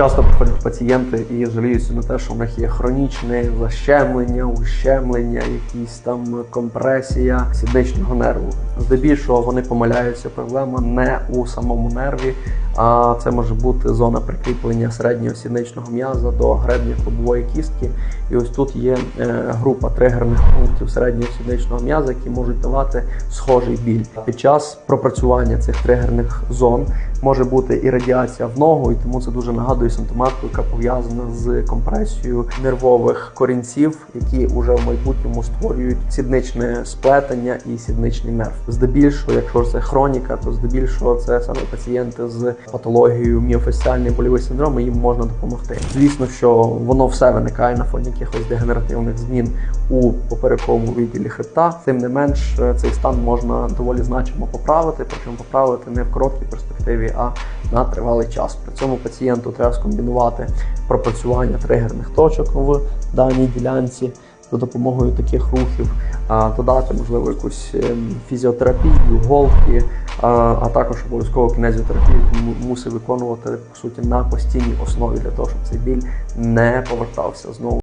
часто приходять пацієнти і жаліються на те, що в них є хронічне защемлення, ущемлення, якісь там компресія сідничного нерву. Здебільшого вони помиляються. Проблема не у самому нерві, а це може бути зона прикріплення середнього сідничного м'яза до гребня клубової кістки. І ось тут є е, група тригерних пунктів середнього сідничного м'яза, які можуть давати схожий біль. Під час пропрацювання цих тригерних зон може бути і радіація в ногу, і тому це дуже нагадує симптоматику, яка пов'язана з компресією нервових корінців, які вже в майбутньому створюють сідничне сплетення і сідничний нерв. Здебільшого, якщо це хроніка, то здебільшого це саме пацієнти з патологією міофасціальний больовий синдром, і їм можна допомогти. Звісно, що воно все виникає на фоні якихось дегенеративних змін у поперековому відділі хребта. Тим не менш, цей стан можна доволі значимо поправити, причому поправити не в короткій перспективі, а на тривалий час. При цьому пацієнту треба скомбінувати пропрацювання тригерних точок в даній ділянці за допомогою таких рухів, додати, можливо, якусь ем, фізіотерапію, голки, а, також обов'язково кінезіотерапію, яку мусить виконувати по суті на постійній основі для того, щоб цей біль не повертався знову.